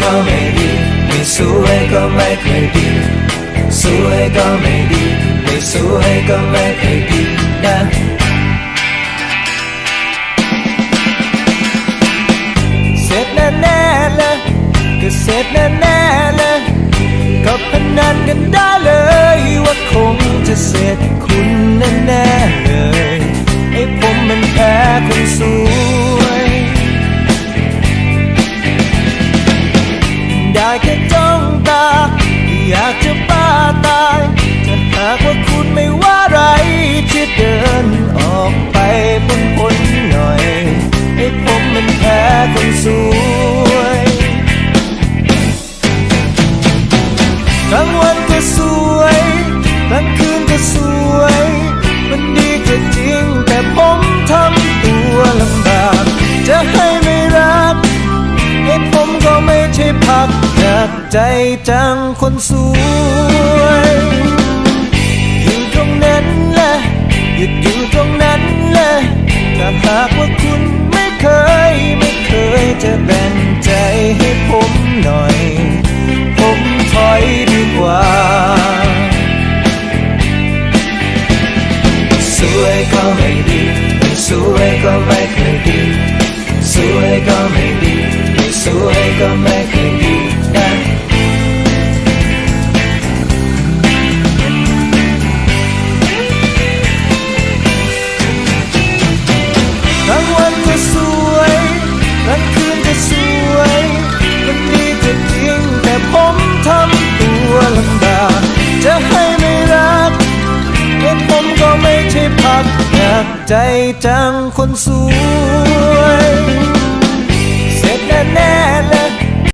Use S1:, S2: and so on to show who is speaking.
S1: ก็ไม่ดีไม่สวยก็ไม่เคยดี สวยก็ไม่ดี ไม่สวยก็ไม่เคยดีนะเสร็จแน่ๆเลยก็เสร็จแน่ๆเลยก็พนันกันได้เลยว่าคงจะเสร็จ ได้แค่จ้องตา อยากจะบ้าตายถ้าหากว่าคุณไม่ว่าไรจะเดินออกไปพ้นพ้นหน่อย ให้ผมมันแพ้คนสวยกลางวันก็สวยกลางคืน ใจจังคนสวยอยู่ตรงนั้นแหละหยุดอยู่ตรงนั้นแหละถ้าหากว่าคุณไม่เคย ไม่เคยจะแบ่งใจให้ผมหน่อย ผมถอยดีกว่า สวยก็ไม่ดีสวยก็ไม่เคยดี สวยก็ไม่ดี สวยก็ไม่ ให้ผมก็ไม่ใช่พักอยากใจจังคนสวย